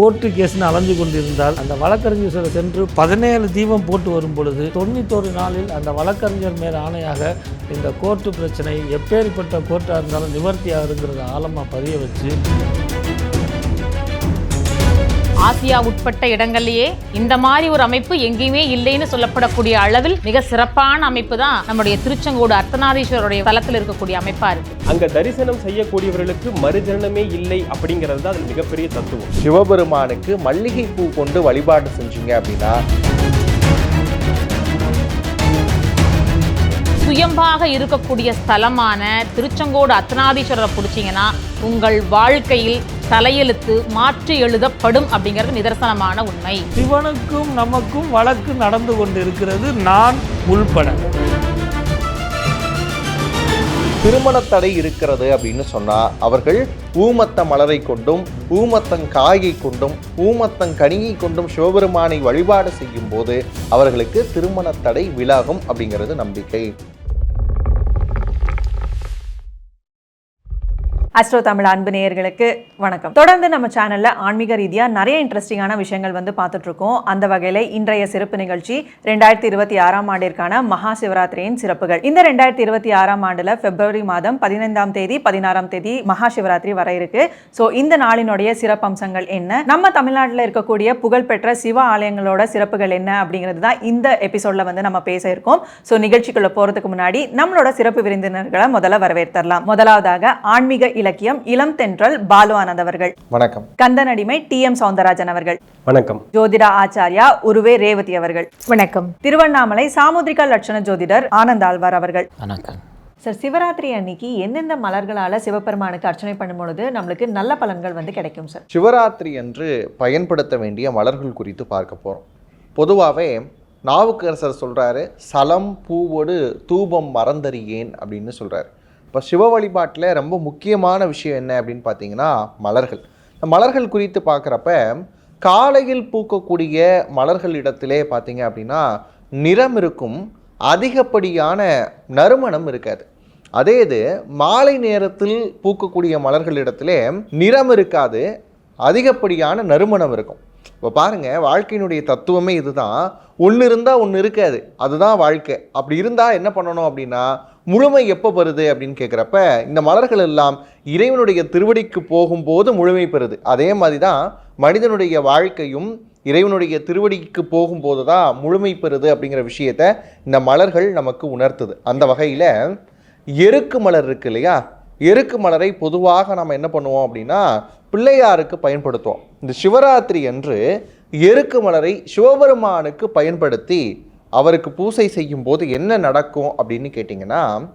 Court கேஸ்னு அலைஞ்சு கொண்டிருந்தால் அந்த வழக்கறிஞர் சென்று பதினேழு தீபம் போட்டு வரும் பொழுது தொண்ணூத்தோரு நாளில் அந்த வழக்கறிஞர் மேல் ஆணையாக இந்த கோர்ட்டு பிரச்சனை எப்பேற்பட்ட கோர்ட்டாக இருந்தாலும் நிவர்த்தி ஆகுங்கிறத ஆழமாக பதிய வச்சு ஆசியா உட்பட்ட இடங்கள்லயே இந்த மாதிரி ஒரு அமைப்பு எங்கேயுமே இல்லைன்னு சொல்லப்படக்கூடிய அளவில் மிக சிறப்பான அமைப்பு தான் நம்முடைய திருச்செங்கோடு அர்த்தநாதீஸ்வரருடைய தலத்தில் இருக்கக்கூடிய அமைப்பா இருக்கு. அங்க தரிசனம் செய்யக்கூடியவர்களுக்கு மறுஜனனமே இல்லை அப்படிங்கிறது தான் அது மிகப்பெரிய தத்துவம். சிவபெருமானுக்கு மல்லிகை பூ கொண்டு வழிபாடு செஞ்சீங்க அப்படின்னா சுயம்பாக இருக்கக்கூடிய ஸ்தலமான திருச்செங்கோடு அர்த்தநாதீஸ்வரரை பிடிச்சீங்கன்னா உங்கள் வாழ்க்கையில் தலையெழுத்து மாற்றி எழுதப்படும் அப்படிங்கிறது நிதர்சனமான உண்மை. சிவனுக்கும் நமக்கும் வழக்கு நடந்து கொண்டிருக்கிறது நான் உள்பட. திருமண தடை இருக்கிறது அப்படின்னு சொன்னா அவர்கள் ஊமத்த மலரை கொண்டும் ஊமத்தங்காயை கொண்டும் ஊமத்தங்கனியை கொண்டும் சிவபெருமானை வழிபாடு செய்யும் போது அவர்களுக்கு திருமண தடை விலகும் அப்படிங்கிறது நம்பிக்கை. அஸ்ட்ரோ தமிழ் அன்பு நேயர்களுக்கு வணக்கம். தொடர்ந்து நம்ம சேனல்ல ஆன்மீக ரீதியா நிறைய இன்ட்ரெஸ்டிங்கான விஷயங்கள் வந்து பார்த்துட்டு இருக்கோம் அந்த வகையில இன்றைய சிறப்பு நிகழ்ச்சி ரெண்டாயிரத்தி இருபத்தி ஆறாம் ஆண்டிற்கான மகா சிவராத்திரியின் சிறப்புகள். இந்த ரெண்டாயிரத்தி இருபத்தி ஆறாம் ஆண்டுல பிப்ரவரி மாதம் பதினைந்தாம் தேதி பதினாறாம் தேதி மகா சிவராத்திரி வர இருக்கு. ஸோ இந்த நாளினுடைய சிறப்பம்சங்கள் என்ன? நம்ம தமிழ்நாட்டில் இருக்கக்கூடிய புகழ்பெற்ற சிவ ஆலயங்களோட சிறப்புகள் என்ன அப்படிங்கிறது தான் இந்த எபிசோட்ல வந்து நம்ம பேச இருக்கோம். ஸோ நிகழ்ச்சிக்குள்ள போறதுக்கு முன்னாடி நம்மளோட சிறப்பு விருந்தினர்களை முதல்ல வரவேற்றலாம் முதலாவதாக ஆன்மீக இலக்கியம் இளம் தென்றல் பாலு ஆனந்த் அவர்கள் வணக்கம். கந்தனடிமை டி எம் சௌந்தரராஜன் அவர்கள். வணக்கம். ஜோதிடா ஆச்சாரியா உருவே ரேவதி அவர்கள். வணக்கம். திருவண்ணாமலை சாமுத்ரிகா லட்சண ஜோதிடர் ஆனந்த் ஆழ்வார் அவர்கள். வணக்கம். சார் சிவராத்திரி அன்னைக்கு எந்தெந்த மலர்களால சிவபெருமானுக்கு அர்ச்சனை பண்ணும் பொழுது நம்மளுக்கு நல்ல பலன்கள் வந்து கிடைக்கும் சார்? சிவராத்திரி அன்று பயன்படுத்த வேண்டிய மலர்கள் குறித்து பார்க்க போகிறோம் பொதுவாகவே நாவுக்கரசர் சொல்கிறாரு சலம் பூவோடு தூபம் மறந்தறியேன் அப்படின்னு சொல்கிறாரு இப்போ சிவ வழிபாட்டில் ரொம்ப முக்கியமான விஷயம் என்ன அப்படின்னு பார்த்தீங்கன்னா மலர்கள். இந்த மலர்கள் குறித்து பார்க்குறப்ப காலையில் பூக்கக்கூடிய மலர்கள் இடத்திலே பார்த்தீங்க அப்படின்னா நிறம் இருக்கும் அதிகப்படியான நறுமணம் இருக்காது. அதே இது மாலை நேரத்தில் பூக்கக்கூடிய மலர்கள் மலர்களிடத்திலே நிறம் இருக்காது அதிகப்படியான நறுமணம் இருக்கும். இப்போ பாருங்கள் வாழ்க்கையினுடைய தத்துவமே இதுதான். ஒன்று இருந்தால் ஒன்று இருக்காது. அதுதான் வாழ்க்கை. அப்படி இருந்தால் என்ன பண்ணணும் அப்படின்னா முழுமை எப்போ வருது அப்படின்னு கேட்குறப்ப இந்த மலர்கள் எல்லாம் இறைவனுடைய திருவடிக்கு போகும்போது முழுமை பெறுது. அதே மாதிரி தான் மனிதனுடைய வாழ்க்கையும் இறைவனுடைய திருவடிக்கு போகும்போது தான் முழுமை பெறுது அப்படிங்கிற விஷயத்த இந்த மலர்கள் நமக்கு உணர்த்துது. அந்த வகையில் எருக்கு மலர் இருக்கு இல்லையா? எருக்கு மலரை பொதுவாக நம்ம என்ன பண்ணுவோம் அப்படின்னா பிள்ளையாருக்கு பயன்படுத்துவோம். இந்த சிவராத்திரி அன்று எருக்கு மலரை சிவபெருமானுக்கு பயன்படுத்தி அவருக்கு பூசை செய்யும் போது என்ன நடக்கும் அப்படின்னு கேட்டிங்கன்னா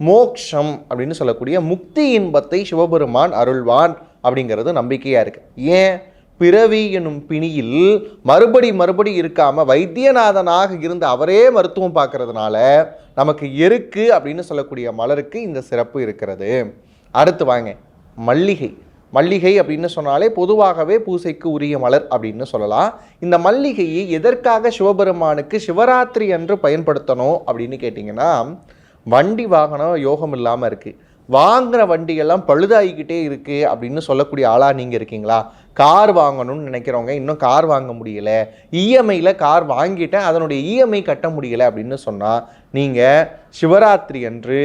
மோக்ஷம் அப்படின்னு சொல்லக்கூடிய முக்தி இன்பத்தை சிவபெருமான் அருள்வான் அப்படிங்கிறது நம்பிக்கையாக இருக்குது ஏன்? பிறவி எனும் பிணியில் மறுபடி மறுபடி இருக்காமல் வைத்தியநாதனாக இருந்து அவரே மருத்துவம் பார்க்கறதுனால நமக்கு எருக்கு அப்படின்னு சொல்லக்கூடிய மலருக்கு இந்த சிறப்பு இருக்கிறது. அடுத்து வாங்க மல்லிகை. மல்லிகை அப்படின்னு சொன்னாலே பொதுவாகவே பூசைக்கு உரிய மலர் அப்படின்னு சொல்லலாம். இந்த மல்லிகையை எதற்காக சிவபெருமானுக்கு சிவராத்திரி அன்று பயன்படுத்தணும் அப்படின்னு கேட்டிங்கன்னா வண்டி வாகனம் யோகம் இல்லாமல் இருக்குது வாங்குகிற வண்டியெல்லாம் பழுதாகிக்கிட்டே இருக்குது அப்படின்னு சொல்லக்கூடிய ஆளாக நீங்கள் இருக்கீங்களா? கார் வாங்கணும்னு நினைக்கிறவங்க இன்னும் கார் வாங்க முடியல. இஎம்ஐயில் கார் வாங்கிட்டேன் அதனுடைய இஎம்ஐ கட்ட முடியலை அப்படின்னு சொன்னால் நீங்கள் சிவராத்திரி அன்று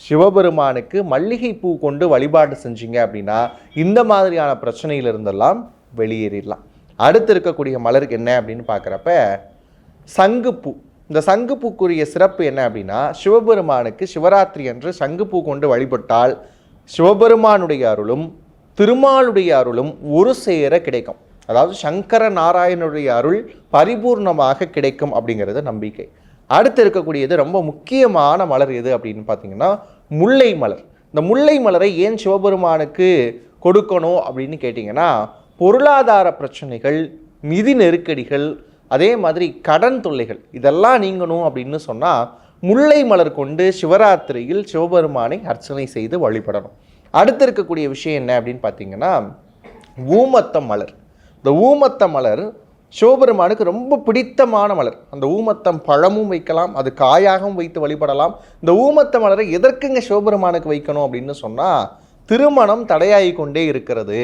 சிவபெருமானுக்கு மல்லிகை பூ கொண்டு வழிபாடு செஞ்சீங்க அப்படின்னா இந்த மாதிரியான பிரச்சனையிலிருந்தெல்லாம் வெளியேறிடலாம். அடுத்து இருக்கக்கூடிய மலருக்கு என்ன அப்படின்னு பார்க்குறப்ப சங்குப்பூ. இந்த சங்குப்பூக்குரிய சிறப்பு என்ன அப்படின்னா சிவபெருமானுக்கு சிவராத்திரி அன்று சங்குப்பூ கொண்டு வழிபட்டால் சிவபெருமானுடைய அருளும் திருமாலுடைய அருளும் ஒரு சேர கிடைக்கும். அதாவது சங்கர நாராயணனுடைய அருள் பரிபூர்ணமாக கிடைக்கும் அப்படிங்கிறது நம்பிக்கை. அடுத்து இருக்கக்கூடியது ரொம்ப முக்கியமான மலர் எது அப்படின்னு பார்த்தீங்கன்னா முல்லை மலர். இந்த முல்லை மலரை ஏன் சிவபெருமானுக்கு கொடுக்கணும் அப்படின்னு கேட்டிங்கன்னா பொருளாதார பிரச்சனைகள் நிதி நெருக்கடிகள் அதே மாதிரி கடன் தொல்லைகள் இதெல்லாம் நீங்கணும் அப்படின்னு சொன்னால் முல்லை மலர் கொண்டு சிவராத்திரியில் சிவபெருமானை அர்ச்சனை செய்து வழிபடணும். அடுத்து இருக்கக்கூடிய விஷயம் என்ன அப்படின்னு பார்த்தீங்கன்னா ஊமத்த மலர். இந்த ஊமத்த மலர் சிவபெருமானுக்கு ரொம்ப பிடித்தமான மலர். அந்த ஊமத்தம் பழமும் வைக்கலாம் அது காயாகவும் வைத்து வழிபடலாம். இந்த ஊமத்த மலரை எதற்குங்க சிவபெருமானுக்கு வைக்கணும் அப்படின்னு சொன்னால் திருமணம் தடையாகி கொண்டே இருக்கிறது.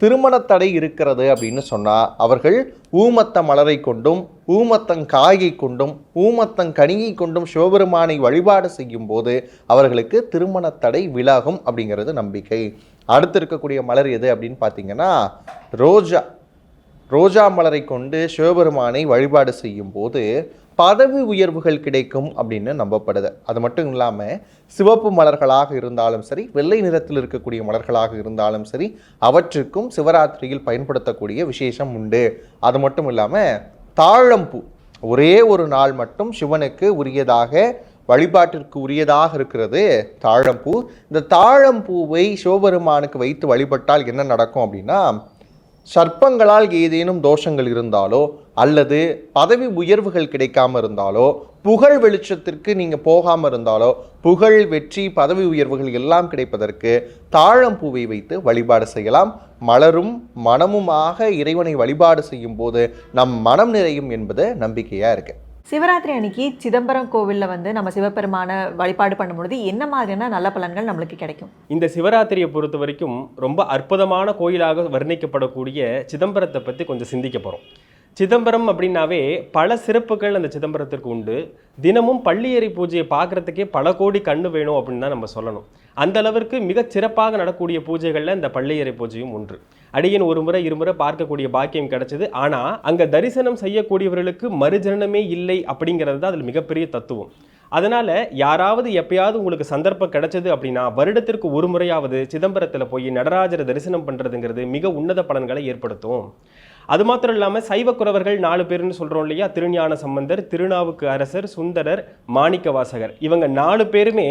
திருமணத்தடை இருக்கிறது அப்படின்னு சொன்னால் அவர்கள் ஊமத்த மலரை கொண்டும் ஊமத்தங்காயை கொண்டும் ஊமத்தங்கனியை கொண்டும் சிவபெருமானை வழிபாடு செய்யும் போது அவர்களுக்கு திருமணத்தடை விலகும் அப்படிங்கிறது நம்பிக்கை. அடுத்து இருக்கக்கூடிய மலர் எது அப்படின்னு பார்த்தீங்கன்னா ரோஜா. ரோஜா மலரை கொண்டு சிவபெருமானை வழிபாடு செய்யும் போது பதவி உயர்வுகள் கிடைக்கும் அப்படின்னு நம்பப்படுது. அது மட்டும் இல்லாமல் சிவப்பு மலர்களாக இருந்தாலும் சரி வெள்ளை நிறத்தில் இருக்கக்கூடிய மலர்களாக இருந்தாலும் சரி அவற்றுக்கும் சிவராத்திரியில் பயன்படுத்தக்கூடிய விசேஷம் உண்டு. அது மட்டும் இல்லாமல் தாழம்பூ ஒரே ஒரு நாள் மட்டும் சிவனுக்கு உரியதாக வழிபாட்டிற்கு உரியதாக இருக்கிறது தாழம்பூ. இந்த தாழம்பூவை சிவபெருமானுக்கு வைத்து வழிபட்டால் என்ன நடக்கும் அப்படின்னா சர்ப்பங்களால் ஏதேனும் தோஷங்கள் இருந்தாலோ அல்லது பதவி உயர்வுகள் கிடைக்காம இருந்தாலோ புகழ் வெளிச்சத்திற்கு நீங்கள் போகாமல் இருந்தாலோ புகழ் வெற்றி பதவி உயர்வுகள் எல்லாம் கிடைப்பதற்கு தாழம்பூவை வைத்து வழிபாடு செய்யலாம். மலரும் மனமுமாக இறைவனை வழிபாடு செய்யும் போது நம் மனம் நிறையும் என்பது நம்பிக்கையாக இருக்குது சிவராத்திரி அன்னைக்கு சிதம்பரம் கோவிலில் வந்து நம்ம சிவபெருமான வழிபாடு பண்ணும்பொழுது என்ன மாதிரியான நல்ல பலன்கள் நம்மளுக்கு கிடைக்கும்? இந்த சிவராத்திரியை பொறுத்த வரைக்கும் ரொம்ப அற்புதமான கோயிலாக வர்ணிக்கப்படக்கூடிய சிதம்பரத்தை பற்றி கொஞ்சம் சிந்திக்க போகிறோம் சிதம்பரம் அப்படின்னாவே பல சிறப்புகள் அந்த சிதம்பரத்திற்கு உண்டு. தினமும் பள்ளியறை பூஜையை பார்க்கறதுக்கே பல கோடி கண்ணு வேணும் அப்படின்னு தான் நம்ம சொல்லணும். அந்த அளவிற்கு மிகச் சிறப்பாக நடக்கூடிய பூஜைகளில் இந்த பள்ளியறை பூஜையும் ஒன்று. அடியின் ஒரு முறை இருமுறை பார்க்கக்கூடிய பாக்கியம் கிடைச்சது. ஆனால் அங்கே தரிசனம் செய்யக்கூடியவர்களுக்கு மறுஜனமே இல்லை அப்படிங்கிறது தான் அதில் மிகப்பெரிய தத்துவம். அதனால் யாராவது எப்பயாவது உங்களுக்கு சந்தர்ப்பம் கிடைச்சது அப்படின்னா வருடத்திற்கு ஒரு முறையாவது சிதம்பரத்தில் போய் நடராஜரை தரிசனம் பண்ணுறதுங்கிறது மிக உன்னத பலன்களை ஏற்படுத்தும். அது மாத்திரம் இல்லாமல் சைவக்குறவர்கள் நாலு பேர்னு சொல்கிறோம் இல்லையா? திருஞான சம்பந்தர் திருநாவுக்கு அரசர் சுந்தரர் மாணிக்க வாசகர் இவங்க நாலு பேருமே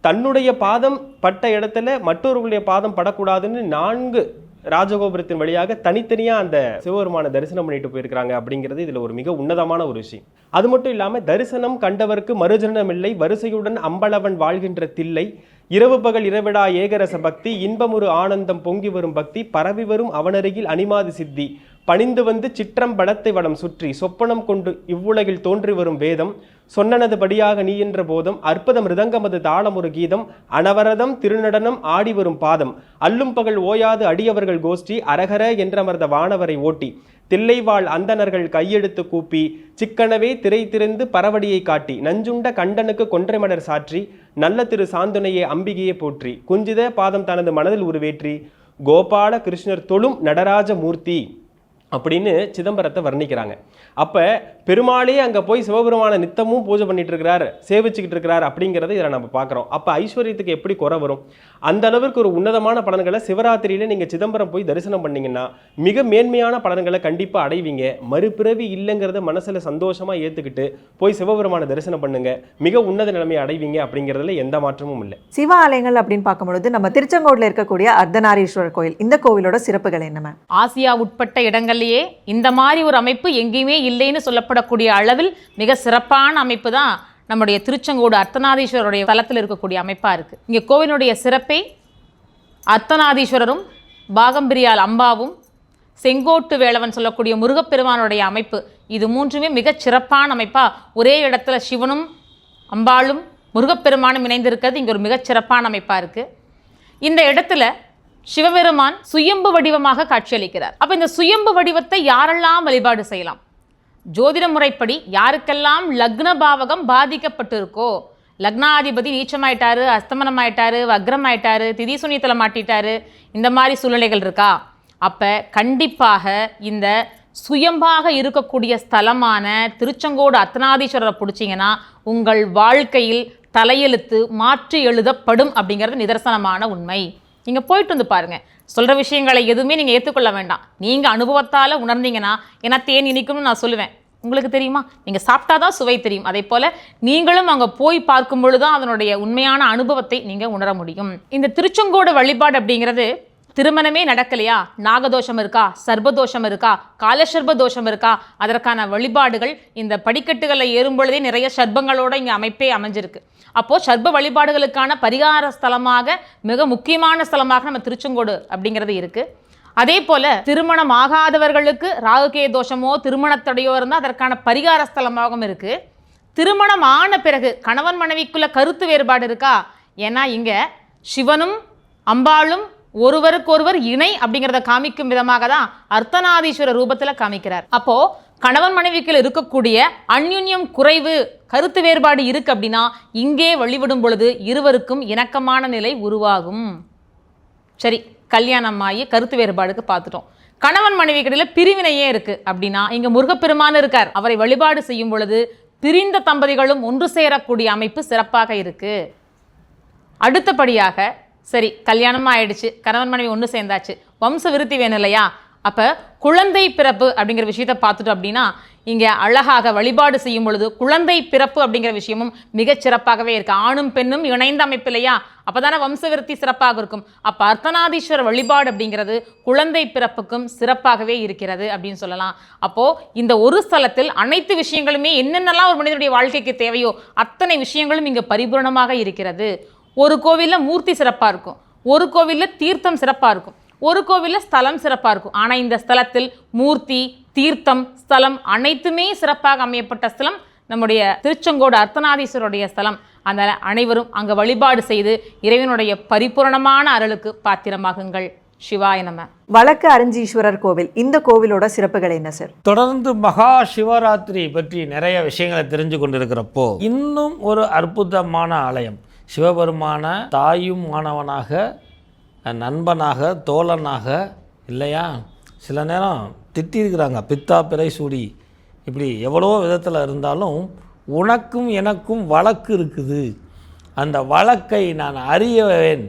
தன்னுடைய பாதம் பட்ட இடத்துல மற்றவர்களுடைய பாதம் படக்கூடாதுன்னு நான்கு ராஜகோபுரத்தின் வழியாக தனித்தனியாக அந்த சிவபெருமான தரிசனம் பண்ணிட்டு போயிருக்கிறாங்க அப்படிங்கிறது இதில் ஒரு மிக உன்னதமான ஒரு விஷயம். அது மட்டும் இல்லாமல் தரிசனம் கண்டவருக்கு மறுஜனம் இல்லை வரிசையுடன் அம்பளவன் வாழ்கின்ற தில்லை இரவு பகல் இரவிடா ஏகரச பக்தி இன்பமுறு ஆனந்தம் பொங்கி வரும் பக்தி பரவி வரும் அவனருகில் அனிமாதி சித்தி பணிந்து வந்து சிற்றம்பலத்தை வடம் சுற்றி சொப்பனம் கொண்டு இவ்வுலகில் தோன்றி வரும் வேதம் சொன்னனது படியாக நீ என்ற போதும் அற்புத மிருதங்கமது தாளம் ஒரு கீதம் அனவரதம் திருநடனம் ஆடி வரும் பாதம் அல்லும் பகல் ஓயாது அடியவர்கள் கோஷ்டி அரகர என்றமர்ந்த வானவரை ஓட்டி தில்லைவாழ் அந்தணர்கள் கையெடுத்து கூப்பி சிக்கனவே திரை திறந்து பரவடியை காட்டி நஞ்சுண்ட கண்டனுக்கு கொன்றைமலர் சாற்றி நல்ல திரு சாந்துனையே அம்பிகையே போற்றி குஞ்சித பாதம் தனது மனதில் உருவேற்றி கோபால கிருஷ்ணர் தொழும் நடராஜ மூர்த்தி. அப்படின்னு சிதம்பரத்தை வர்ணிக்கிறாங்க. அப்போ பெருமாளே அங்கே போய் சிவபெருமான நித்தமும் பூஜை பண்ணிட்டு இருக்கிறார் சேவிச்சுக்கிட்டு இருக்கிறார் அப்படிங்கிறத இதில் நம்ம பார்க்குறோம் அப்போ ஐஸ்வர்யத்துக்கு எப்படி குறை வரும்? அந்த அளவிற்கு ஒரு உன்னதமான பலன்களை சிவராத்திரியில நீங்கள் சிதம்பரம் போய் தரிசனம் பண்ணீங்கன்னா மிக மேன்மையான பலன்களை கண்டிப்பாக அடைவீங்க. மறுபிறவி இல்லைங்கிறத மனசில் சந்தோஷமாக ஏற்றுக்கிட்டு போய் சிவபெருமான தரிசனம் பண்ணுங்க. மிக உன்னத நிலைமையை அடைவீங்க அப்படிங்கிறதுல எந்த மாற்றமும் இல்லை. சிவ ஆலயங்கள் அப்படின்னு பார்க்கும்பொழுது நம்ம திருச்செங்கோட்டில் இருக்கக்கூடிய அர்த்தநாரீஸ்வரர் கோயில் இந்த கோவிலோட சிறப்புகள் என்ன ஆசியா உட்பட்ட இடங்கள்லயே இந்த மாதிரி ஒரு அமைப்பு எங்கேயுமே இல்லைன்னு சொல்லப்படக்கூடிய அளவில் மிக சிறப்பான அமைப்பு தான் நம்முடைய திருச்செங்கோடு அர்த்தநாதீஸ்வரருடைய தலத்தில் இருக்கக்கூடிய அமைப்பாக இருக்குது இங்கே கோவிலுடைய சிறப்பை அர்த்தநாதீஸ்வரரும் பாகம்பிரியால் அம்பாவும் செங்கோட்டு வேளவன் சொல்லக்கூடிய முருகப்பெருமானுடைய அமைப்பு இது மூன்றுமே மிகச் சிறப்பான அமைப்பா ஒரே இடத்துல சிவனும் அம்பாளும் முருகப்பெருமானும் இணைந்திருக்கிறது. இங்கே ஒரு மிகச் சிறப்பான அமைப்பாக இருக்குது இந்த இடத்துல சிவபெருமான் சுயம்பு வடிவமாக காட்சியளிக்கிறார். அப்ப இந்த சுயம்பு வடிவத்தை யாரெல்லாம் வழிபாடு செய்யலாம்? ஜோதிட முறைப்படி யாருக்கெல்லாம் லக்ன பாவகம் பாதிக்கப்பட்டிருக்கோ லக்னாதிபதி நீச்சமாயிட்டாரு அஸ்தமனமாயிட்டாரு வக்ரமாயிட்டாரு திதி சுனியத்தில் மாட்டிட்டாரு இந்த மாதிரி சூழ்நிலைகள் இருக்கா? அப்போ கண்டிப்பாக இந்த சுயம்பாக இருக்கக்கூடிய ஸ்தலமான திருச்செங்கோடு அத்தனாதீஸ்வரரை பிடிச்சிங்கன்னா உங்கள் வாழ்க்கையில் தலையெழுத்து மாற்றி எழுதப்படும் அப்படிங்கிறது நிதர்சனமான உண்மை. நீங்கள் போயிட்டு வந்து பாருங்கள் சொல்கிற விஷயங்களை எதுவுமே நீங்கள் ஏற்றுக்கொள்ள வேண்டாம். நீங்கள் அனுபவத்தால் உணர்ந்தீங்கன்னா ஏன்னா தேன் இனிக்கும்னு நான் சொல்லுவேன். உங்களுக்கு தெரியுமா? நீங்கள் சாப்பிட்டா தான் சுவை தெரியும். அதே போல் நீங்களும் அங்கே போய் பார்க்கும் பொழுது தான் அதனுடைய உண்மையான அனுபவத்தை நீங்கள் உணர முடியும். இந்த திருச்செங்கோடு வழிபாடு அப்படிங்கிறது திருமணமே நடக்கலையா? நாகதோஷம் இருக்கா? சர்பதோஷம் இருக்கா? காலசர்ப தோஷம் இருக்கா? அதற்கான வழிபாடுகள் இந்த படிக்கட்டுகளை ஏறும் பொழுதே நிறைய சர்பங்களோட இங்கே அமைப்பே அமைஞ்சிருக்கு. அப்போது சர்ப வழிபாடுகளுக்கான பரிகார ஸ்தலமாக மிக முக்கியமான ஸ்தலமாக நம்ம திருச்செங்கோடு அப்படிங்கிறது இருக்குது அதே போல திருமணம் ஆகாதவர்களுக்கு ராகுகே தோஷமோ திருமணத்தடையோ இருந்தால் அதற்கான பரிகார ஸ்தலமாகவும் இருக்கு. திருமணம் ஆன பிறகு கணவன் மனைவிக்குள்ள கருத்து வேறுபாடு இருக்கா? ஏன்னா இங்க சிவனும் அம்பாளும் ஒருவருக்கொருவர் இணை அப்படிங்கிறத காமிக்கும் விதமாக தான் அர்த்தநாதீஸ்வர ரூபத்தில் காமிக்கிறார். அப்போ கணவன் மனைவிக்குள் இருக்கக்கூடிய அந்யுன்யம் குறைவு கருத்து வேறுபாடு இருக்கு அப்படின்னா இங்கே வழிபடும் பொழுது இருவருக்கும் இணக்கமான நிலை உருவாகும். சரி கல்யாணம் ஆகி கருத்து வேறுபாடுக்கு பார்த்துட்டோம். கணவன் மனைவி கடையில் பிரிவினையே இருக்கு. அப்படின்னா இங்க முருகப்பெருமான் இருக்கார். அவரை வழிபாடு செய்யும் பொழுது பிரிந்த தம்பதிகளும் ஒன்று சேரக்கூடிய அமைப்பு சிறப்பாக இருக்கு. அடுத்தபடியாக சரி கல்யாணம் ஆயிடுச்சு கணவன் மனைவி ஒன்று சேர்ந்தாச்சு. வம்ச விருத்தி வேணும் இல்லையா? அப்போ குழந்தை பிறப்பு அப்படிங்கிற விஷயத்தை பார்த்துட்டோம் அப்படின்னா இங்கே அழகாக வழிபாடு செய்யும் பொழுது குழந்தை பிறப்பு அப்படிங்கிற விஷயமும் மிகச் சிறப்பாகவே ஆணும் பெண்ணும் இணைந்த அமைப்பு இல்லையா? அப்போ தானே வம்சவிருத்தி சிறப்பாக இருக்கும். அப்போ அர்த்தநாதீஸ்வரர் வழிபாடு அப்படிங்கிறது குழந்தை பிறப்புக்கும் சிறப்பாகவே இருக்கிறது அப்படின்னு சொல்லலாம். அப்போது இந்த ஒரு ஸ்தலத்தில் அனைத்து விஷயங்களுமே என்னென்னலாம் ஒரு மனிதனுடைய வாழ்க்கைக்கு தேவையோ அத்தனை விஷயங்களும் இங்கே பரிபூரணமாக இருக்கிறது. ஒரு கோவிலில் மூர்த்தி சிறப்பாக இருக்கும். ஒரு கோவிலில் தீர்த்தம் சிறப்பாக இருக்கும். ஒரு கோவிலில் ஸ்தலம் சிறப்பாக இருக்கும். ஆனால் இந்த ஸ்தலத்தில் மூர்த்தி தீர்த்தம் ஸ்தலம் அனைத்துமே சிறப்பாக அமையப்பட்ட ஸ்தலம் நம்முடைய திருச்செங்கோடு அர்த்தநாதீஸ்வருடைய ஸ்தலம். அதனால் அனைவரும் அங்கே வழிபாடு செய்து இறைவனுடைய பரிபூரணமான அருளுக்கு பாத்திரமாகுங்கள். சிவாய நம. வழக்கு அரிஞ்சீஸ்வரர் கோவில் இந்த கோவிலோட சிறப்புகள் என்ன சார்? தொடர்ந்து மகா சிவராத்திரி பற்றி நிறைய விஷயங்களை தெரிஞ்சு கொண்டிருக்கிறப்போ இன்னும் ஒரு அற்புதமான ஆலயம். சிவபெருமான தாயும் மாணவனாக நண்பனாக தோழனாக இல்லையா? சில நேரம் திட்டியிருக்கிறாங்க பித்தா பிறை சூடி. இப்படி எவ்வளோ விதத்தில் இருந்தாலும் உனக்கும் எனக்கும் வழக்கு இருக்குது. அந்த வழக்கை நான் அறியவேன்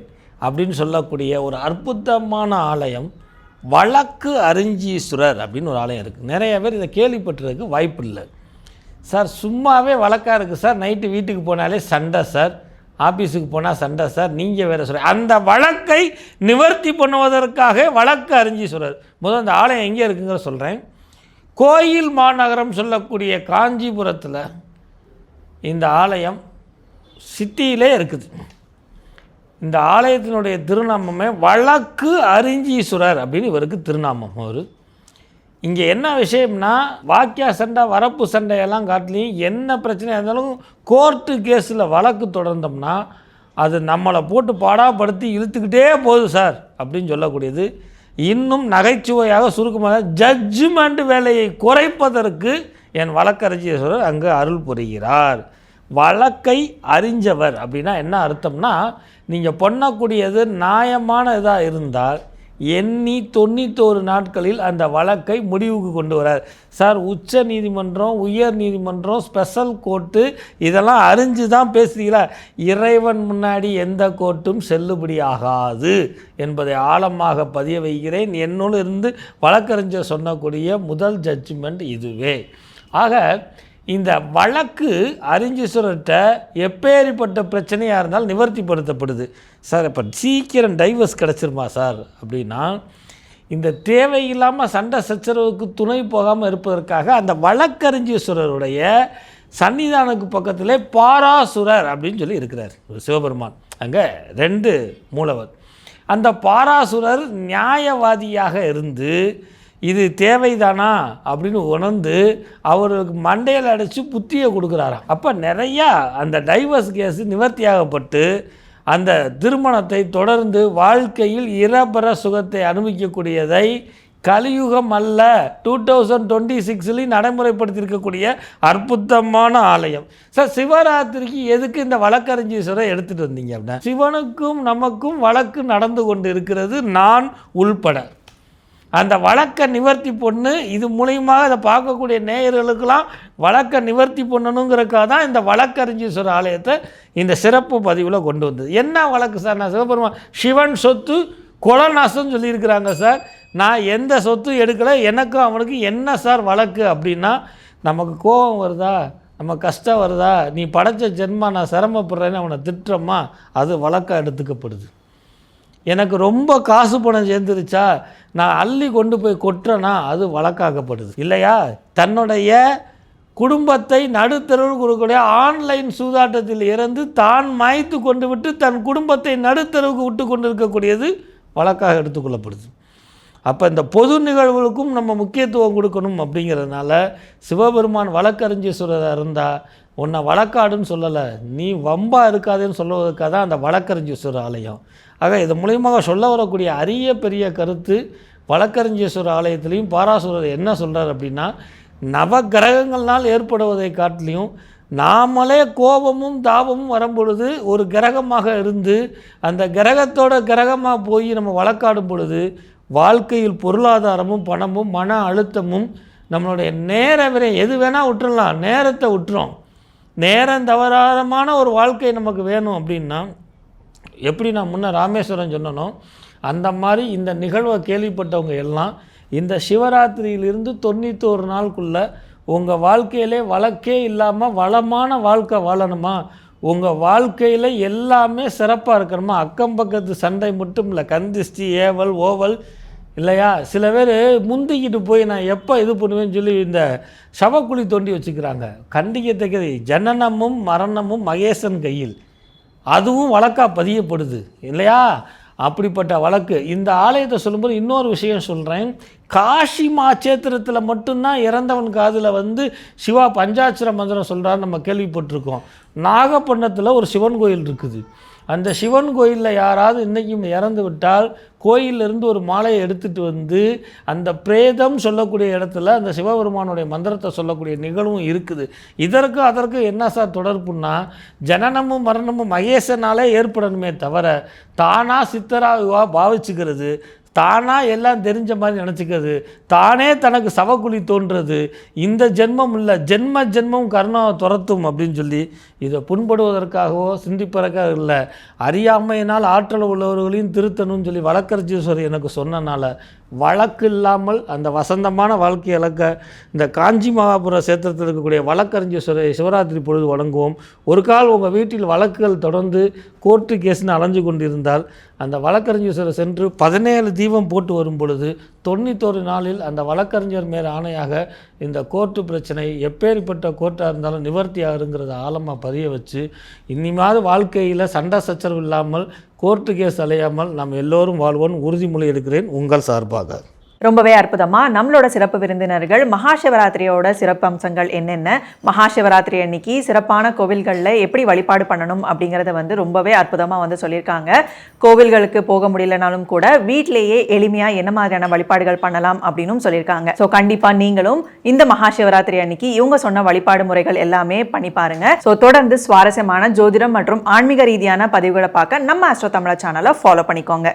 அப்படின்னு சொல்லக்கூடிய ஒரு அற்புதமான ஆலயம் வழக்கு அரிஞ்சீஸ்வரர் அப்படின்னு ஒரு ஆலயம் இருக்குது நிறைய பேர் இதை கேள்விப்பட்டிருக்கு வாய்ப்பு இல்லை. சார் சும்மாவே வழக்காக இருக்குது சார் நைட்டு வீட்டுக்கு போனாலே சண்டை சார். ஆஃபீஸுக்கு போனால் சண்டை சார் நீங்கள் வேறு சொல்ற அந்த வழக்கை நிவர்த்தி பண்ணுவதற்காக வழக்கு அறிஞ்சீஸ்வரர் முதல் அந்த ஆலயம் எங்கே இருக்குங்கிற சொல்கிறேன் கோயில் மாநகரம் சொல்லக்கூடிய காஞ்சிபுரத்தில் இந்த ஆலயம் சிட்டியிலே இருக்குது. இந்த ஆலயத்தினுடைய திருநாமமே வழக்கு அரிஞ்சீஸ்வரர் அப்படின்னு இவருக்கு திருநாமம் ஒரு. இங்கே என்ன விஷயம்னா வாக்கியா சண்டை வரப்பு சண்டையெல்லாம் காட்டிலையும் என்ன பிரச்சனையாக இருந்தாலும் கோர்ட்டு கேஸில் வழக்கு தொடர்ந்தோம்னா அது நம்மளை போட்டு பாடாப்படுத்தி இழுத்துக்கிட்டே போகுது சார் அப்படின்னு சொல்லக்கூடியது. இன்னும் நகைச்சுவையாக சுருக்கமாக ஜட்ஜ்மெண்ட் வேலையை குறைப்பதற்கு என் வழக்கறிஞர் அங்கு அருள் புரிகிறார். வழக்கை அறிஞ்சவர் அப்படின்னா என்ன அர்த்தம்னா நீங்கள் பண்ணக்கூடியது நியாயமான இதாக இருந்தால் எண்ணி தொண்ணூத்தோரு நாட்களில் அந்த வழக்கை முடிவுக்கு கொண்டு வரார். சார் உச்ச நீதிமன்றம் உயர் நீதிமன்றம் ஸ்பெஷல் கோர்ட்டு இதெல்லாம் அறிஞ்சு தான் பேசுகிறீங்களா இறைவன் முன்னாடி எந்த கோர்ட்டும் செல்லுபடியாகாது என்பதை ஆழமாக பதிய வைக்கிறேன். என்னோடு இருந்து வழக்கறிஞர் சொன்னக்கூடிய முதல் ஜட்ஜ்மெண்ட் இதுவே. ஆக இந்த வழக்கு அறிஞ்சீஸ்வரர்கிட்ட எப்பேறிப்பட்ட பிரச்சனையாக இருந்தாலும் நிவர்த்திப்படுத்தப்படுது. சார் இப்போ சீக்கிரம் டைவர்ஸ் கிடச்சிருமா சார்? அப்படின்னா இந்த தேவையில்லாமல் சண்டை சச்சரவுக்கு துணை போகாமல் இருப்பதற்காக அந்த வழக்கறிஞ்சீஸ்வரருடைய சன்னிதானுக்கு பக்கத்திலே பாராசுரர் அப்படின்னு சொல்லி இருக்கிறார். ஒரு சிவபெருமான். அங்கே ரெண்டு மூலவர். அந்த பாராசுரர் நியாயவாதியாக இருந்து இது தேவைதானா அப்படின்னு உணர்ந்து அவருக்கு மண்டையில் அடைச்சி புத்தியை கொடுக்குறாராம். அப்போ நிறையா அந்த டைவர்ஸ் கேஸ் நிவர்த்தியாகப்பட்டு அந்த திருமணத்தை தொடர்ந்து வாழ்க்கையில் இறபர சுகத்தை அனுபவிக்கக்கூடியதை கலியுகம் அல்ல டூ தௌசண்ட் டுவெண்ட்டி சிக்ஸ்லேயும் நடைமுறைப்படுத்தியிருக்கக்கூடிய அற்புதமான ஆலயம். சார் சிவராத்திரிக்கு எதுக்கு இந்த வழக்கறிஞீஸ்வரை எடுத்துகிட்டு வந்தீங்க அப்படின்னா சிவனுக்கும் நமக்கும் வழக்கு நடந்து கொண்டு இருக்கிறது நான் உள்பட. அந்த வழக்கை நிவர்த்தி பொண்ணு இது மூலியமாக அதை பார்க்கக்கூடிய நேயர்களுக்கெல்லாம் வழக்கை நிவர்த்தி பண்ணணுங்கிறக்காக தான் இந்த வழக்கறிஞீஸ்வரர் ஆலயத்தை இந்த சிறப்பு பதிவில் கொண்டு வந்தது. என்ன வழக்கு சார்? நான் சிவபெருமான் சிவன் சொத்து கொலநாசம் சொல்லியிருக்கிறாங்க சார். நான் எந்த சொத்தும் எடுக்கலை எனக்கும் அவனுக்கு என்ன சார் வழக்கு அப்படின்னா நமக்கு கோபம் வருதா? நம்ம கஷ்டம் வருதா? நீ படைச்ச ஜென்மா நான் சிரமப்படுறேன்னு அவனை திட்டுறோமா? அது வழக்காக எடுத்துக்கப்படுது. எனக்கு ரொம்ப காசு பணம் சேர்ந்துருச்சா? நான் அள்ளி கொண்டு போய் கொட்டுறேன்னா அது வழக்காக்கப்படுது இல்லையா? தன்னுடைய குடும்பத்தை நடுத்தருவில் கொடுக்கக்கூடிய ஆன்லைன் சூதாட்டத்தில் இருந்து தான் மாய்த்து கொண்டு விட்டு தன் குடும்பத்தை நடுத்தருவுக்கு விட்டு கொண்டு இருக்கக்கூடியது வழக்காக எடுத்துக்கொள்ளப்படுது அப்போ இந்த பொது நிகழ்வுகளுக்கும் நம்ம முக்கியத்துவம் கொடுக்கணும் அப்படிங்கிறதுனால சிவபெருமான் வழக்கறிஞீஸ்வரராக இருந்தால் உன்னை வழக்காடுன்னு சொல்லலை. நீ வம்பாக இருக்காதுன்னு சொல்லுவதற்காக தான் அந்த வழக்கறிஞர் ஆலயம். ஆக இது மூலியமாக சொல்ல வரக்கூடிய அரிய பெரிய கருத்து வழக்கறிஞர் ஆலயத்திலையும் பாராசுரர் என்ன சொல்கிறார் அப்படின்னா நவ கிரகங்கள்னால் ஏற்படுவதை காட்டிலையும் நாமளே கோபமும் தாபமும் வரும்பொழுது ஒரு கிரகமாக இருந்து அந்த கிரகத்தோட கிரகமாக போய் நம்ம வழக்காடும் பொழுது வாழ்க்கையில் பொருளாதாரமும் பணமும் மன அழுத்தமும் நம்மளுடைய நேர விரை எது வேணால் விட்டுறலாம். நேரத்தை விட்டுறோம். நேரம் தவறாதமான ஒரு வாழ்க்கை நமக்கு வேணும் அப்படின்னா எப்படி நான் முன்ன ராமேஸ்வரம் சொன்னனோ அந்த மாதிரி இந்த நிகழ்வை கேள்விப்பட்டவங்க எல்லாம் இந்த சிவராத்திரியிலிருந்து தொண்ணூத்தோரு நாளுக்குள்ளே உங்கள் வாழ்க்கையிலே வழக்கே இல்லாமல் வளமான வாழ்க்கை வாழணுமா? உங்கள் வாழ்க்கையில் எல்லாமே சிறப்பாக இருக்கணுமா? அக்கம் பக்கத்து சண்டை மட்டும் இல்லை கந்திஷ்டி ஏவல் ஓவல் இல்லையா? சில பேர் முந்திக்கிட்டு போய் நான் எப்போ இது பண்ணுவேன்னு சொல்லி இந்த சவக்குழி தோண்டி வச்சுக்கிறாங்க. கண்டிக்கத்தக்கது ஜனனமும் மரணமும் மகேசன் கையில். அதுவும் வழக்காக பதியப்படுது. இல்லையா? அப்படிப்பட்ட வழக்கு. இந்த ஆலயத்தை சொல்லும்போது இன்னொரு விஷயம் சொல்கிறேன் காஷி மாச்சேத்திரத்தில் மட்டும்தான் இறந்தவன் காதில் வந்து சிவா பஞ்சாட்சர மந்திரம் சொல்கிறான்னு நம்ம கேள்விப்பட்டிருக்கோம். நாகப்பட்டினத்தில் ஒரு சிவன் கோயில் இருக்குது. அந்த சிவன் கோயிலில் யாராவது இன்றைக்கும் இறந்து விட்டால் கோயிலிருந்து ஒரு மாலையை எடுத்துகிட்டு வந்து அந்த பிரேதம் சொல்லக்கூடிய இடத்துல அந்த சிவபெருமானுடைய மந்திரத்தை சொல்லக்கூடிய நிகழ்வும் இருக்குது. இதற்கு அதற்கு என்ன சார் தொடர்புன்னா ஜனனமும் மரணமும் மகேசனாலே ஏற்படணுமே தவிர தானாக சித்தராக பாவிச்சுக்கிறது தானாக எல்லாம் தெரிஞ்ச மாதிரி நினச்சிக்கிறது. தானே தனக்கு சவக்குழி தோன்றது. இந்த ஜென்மம் இல்லை. ஜென்ம ஜென்மம் கருணாவை துரத்தும் அப்படின்னு சொல்லி இதை புண்படுவதற்காகவோ சிந்திப்பதற்காக இல்லை. அறியாமையினால் ஆற்றல் உள்ளவர்களையும் திருத்தணும்னு சொல்லி வழக்கரஜீஸ்வரர் எனக்கு சொன்னனால வழக்கு இல்லாமல் அந்த வசந்தமான வாழ்க்கை இழக்க இந்த காஞ்சி மகாபுர சேத்திரத்தில் இருக்கக்கூடிய வழக்கறிஞர் சிவராத்திரி பொழுது வழங்குவோம். ஒரு கால் உங்கள் வீட்டில் வழக்குகள் தொடர்ந்து கோர்ட்டு கேஸ்னு அலைஞ்சு கொண்டிருந்தால் அந்த வழக்கறிஞர் சென்று பதினேழு தீபம் போட்டு வரும் பொழுது தொண்ணூத்தொரு நாளில் அந்த வழக்கறிஞர் மேல் ஆணையாக இந்த கோர்ட்டு பிரச்சனை எப்பேற்பட்ட கோர்ட்டாக இருந்தாலும் நிவர்த்தி ஆகுங்கிறத ஆழமாக பதிய வச்சு இனிமாவது வாழ்க்கையில் சண்டை சச்சரவு இல்லாமல் கோர்ட்டு கேஸ் அலையாமல் நாம் எல்லோரும் வாழ்வோம் உறுதிமொழி எடுக்கிறேன் உங்கள் சார்பாக. ரொம்பவே அற்புதமாக நம்மளோட சிறப்பு விருந்தினர்கள் மகாசிவராத்திரியோட சிறப்பு அம்சங்கள் என்னென்ன? மகாசிவராத்திரி அன்னைக்கு சிறப்பான கோவில்களில் எப்படி வழிபாடு பண்ணணும் அப்படிங்கிறத வந்து ரொம்பவே அற்புதமாக வந்து சொல்லியிருக்காங்க. கோவில்களுக்கு போக முடியலனாலும் கூட வீட்டிலேயே எளிமையாக என்ன மாதிரியான வழிபாடுகள் பண்ணலாம் அப்படின்னும் சொல்லியிருக்காங்க. ஸோ கண்டிப்பாக நீங்களும் இந்த மகாசிவராத்திரி அன்னைக்கு இவங்க சொன்ன வழிபாடு முறைகள் எல்லாமே பண்ணி பாருங்க. ஸோ தொடர்ந்து சுவாரஸ்யமான ஜோதிடம் மற்றும் ஆன்மீக ரீதியான பதிவுகளை பார்க்க நம்ம அஸ்ட்ரோ தமிழா சேனலை ஃபாலோ பண்ணிக்கோங்க.